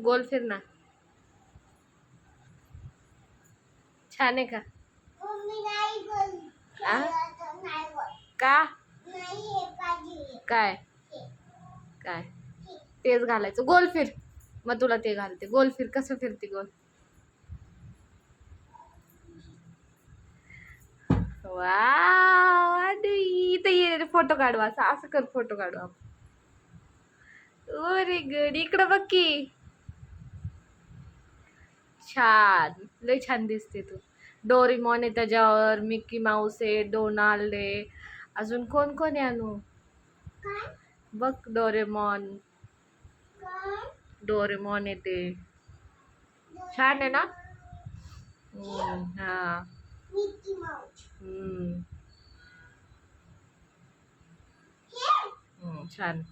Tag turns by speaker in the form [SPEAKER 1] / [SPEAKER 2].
[SPEAKER 1] गोल फिर ना छान आहे का? का काय? काय? तेच घालायचं. गोल फिर. मग तुला ते घालते. गोल फिर. कसं फिरते गोल? आणि इथं ये फोटो काढू. असं असं कर फोटो काढू आपण. व्हेरी गुड इकडं बघ की. छान. लय छान दिसते तू. डोरीमॉन आहे त्याच्यावर मिकी माऊस आहे डोनाल्ड आहे. अजून कोण कोण आहे अनु? बघ डोरेमॉन. डोरेमॉन छान आहे ना? हम्म, हा. हम्म, हम्म, छान.